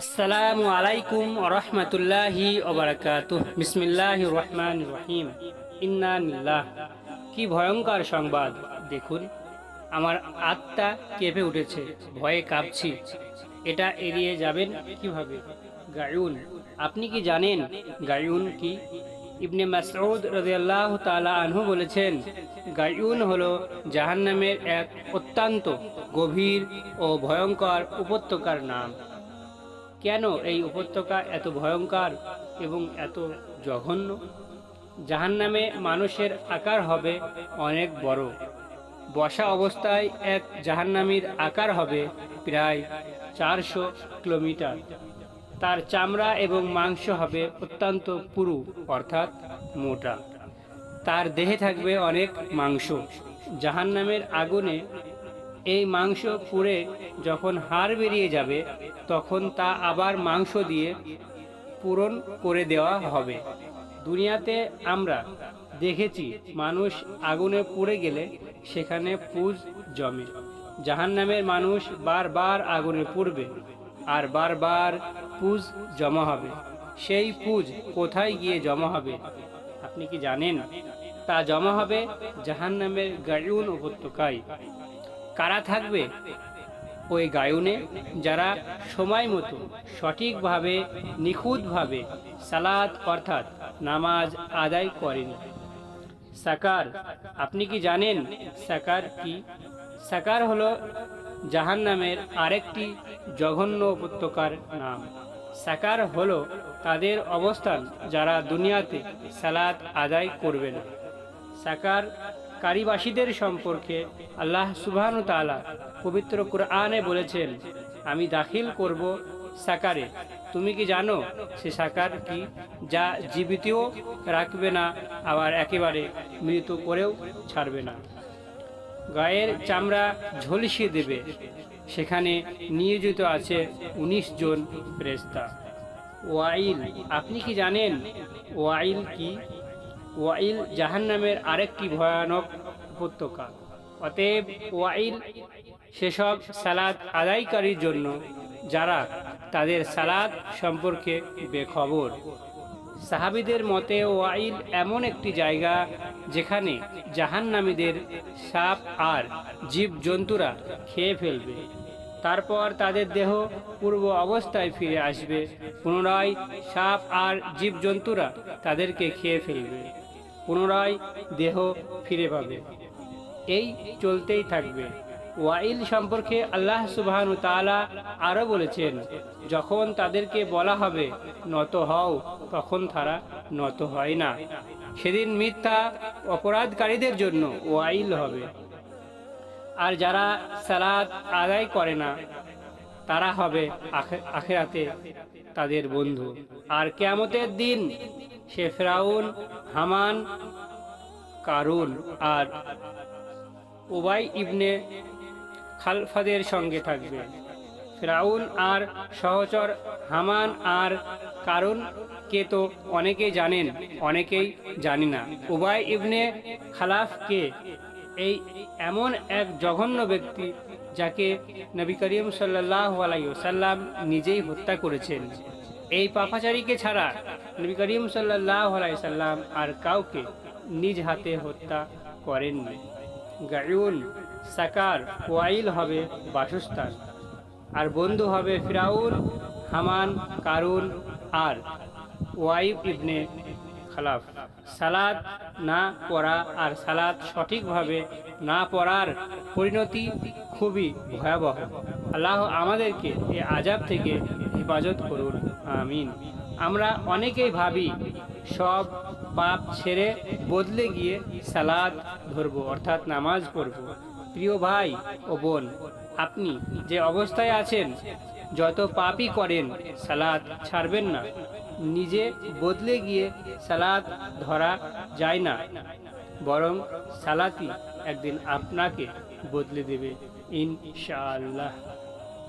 আসসালামু আলাইকুম রহমতুল্লাহি ওবরাকাত বিসমিল্লাহ রহমান রহিম। ইন্না নিল্লাহ কি ভয়ঙ্কর সংবাদ। দেখুন, আমার আত্মা কেঁপে উঠেছে, ভয়ে কাঁপছি। এটা এড়িয়ে যাবেন কীভাবে? গায়ুন, আপনি কি জানেন গায়ুন কি? ইবনে মাসউদ রাদিয়াল্লাহু তাআলা আনহু বলেছেন, গায়ুন হলো জাহান্নামের এক অত্যন্ত গভীর ও ভয়ঙ্কর উপত্যকার নাম। কেন এই উপত্যকা এত ভয়ঙ্কর এবং এত জঘন্য? জাহান্নামে মানুষের আকার হবে অনেক বড়। বসা অবস্থায় এক জাহান্নামীর আকার হবে প্রায় চারশো কিলোমিটার। তার চামড়া এবং মাংস হবে অত্যন্ত পুরু, অর্থাৎ মোটা। তার দেহে থাকবে অনেক মাংস। জাহান্নামের আগুনে এই মাংস পুড়ে যখন হাড় বেরিয়ে যাবে তখন তা আবার মাংস দিয়ে পূরণ করে দেওয়া হবে। দুনিয়াতে আমরা দেখেছি মানুষ আগুনে পুড়ে গেলে সেখানে পুজ জমে। জাহান্নামের মানুষ বারবার আগুনে পুড়বে আর বারবার পুজ জমা হবে। সেই পুজ কোথায় গিয়ে জমা হবে, আপনি কি জানেন? তা জমা হবে জাহান্নামের গায়ুন উপত্যকায়। কারা থাকবে? ওই গায়নে যারা সময় মতো সঠিকভাবে, নিখুঁতভাবে সালাদ অর্থাৎ নামাজ আদায় করেন। সাকার, আপনি কি জানেন সাকার কি? সাকার হলো জাহান নামের আরেকটি জঘন্য উপত্যকার নাম। সাকার হলো তাদের অবস্থান যারা দুনিয়াতে সালাদ আদায় করবে না। সাকার কারিবাসীদের সম্পর্কে আল্লাহ সুবহানু তাআলা পবিত্র কুরআনে বলেছেন, আমি দাখিল করব সাকারে। তুমি কি জানো সে সাকার কি? যা জীবিতও রাখবে না, আবার একেবারে মৃত করেও ছাড়বে না। গায়ের চামড়া ঝলসিয়ে দেবে। সেখানে নিয়োজিত আছে ১৯ জন ফেরেশতা। ওয়াইল, আপনি কি জানেন? ওয়াইল কি? ওয়াইল জাহান্নামের আরেকটি ভয়ানক উপত্যকা। অতএব ওয়াইল সেসব সালাদ আদায়কারীর জন্য, যারা তাদের সালাদ সম্পর্কে বেখবর। সাহাবিদের মতে ওয়াইল এমন একটি জায়গা যেখানে জাহান্নামীদের সাপ আর জীব জন্তুরা খেয়ে ফেলবে। তারপর তাদের দেহ পূর্ব অবস্থায় ফিরে আসবে। পুনরায় সাপ আর জীবজন্তুরা তাদেরকে খেয়ে ফেলবে। পুনরায় দেহ ফিরে পাবে। এই চলতেই থাকবে। ওয়াইল সম্পর্কে আল্লাহ সুবাহানু তাআলা আরও বলেছেন, যখন তাদেরকে বলা হবে, নত হও, তখন তারা নত হয় না। সেদিন মিথ্যা অপরাধকারীদের জন্য ওয়াইল হবে। আর যারা সালাদ আদায় করে না, তারা হবে আখে- আখেরাতে তাদের বন্ধু। আর কেয়ামতের দিন সে ফেরাউন, হামান, কারুন আর ওবাই ইবনে খালফাদের সঙ্গে থাকবে। ফেরাউন আর সহচর হামান আর কারণ কে তো অনেকেই জানেন, অনেকেই জানি না। উবাই ইবনে খালাফকে এই এমন এক জঘন্য ব্যক্তি যাকে নবী করিম সাল্লাহ আলাইসাল্লাম নিজেই হত্যা করেছেন। এই পাপাচারীকে ছাড়া নবী করিম সাল্লাহ আলাইসাল্লাম আর কাউকে নিজ হাতে হত্যা করেননি। গায়ুন, সাকার, ওয়াইল হবে বাসস্থান, আর বন্ধু হবে ফিরাউন, হামান, কারুন আর ওয়াইব ইবনে খালাফ। সালাদ না পড়া আর সালাদ সঠিকভাবে না পড়ার পরিণতি খুবই ভয়াবহ। আল্লাহ আমাদেরকে এই আজাব থেকে হেফাজত করুন। আমিন। আমরা অনেকেই ভাবি সব পাপ ছেড়ে বদলে গিয়ে সালাদ ধরবো, অর্থাৎ নামাজ পড়ব। প্রিয় ভাই ও বোন, আপনি যে অবস্থায় আছেন, যত পাপই করেন সালাদ ছাড়বেন না। নিজে বদলে গিয়ে সালাদ ধরা যায় না, বরং সালাতি একদিন আপনাকে বদলে দেবে, ইনশাআল্লাহ।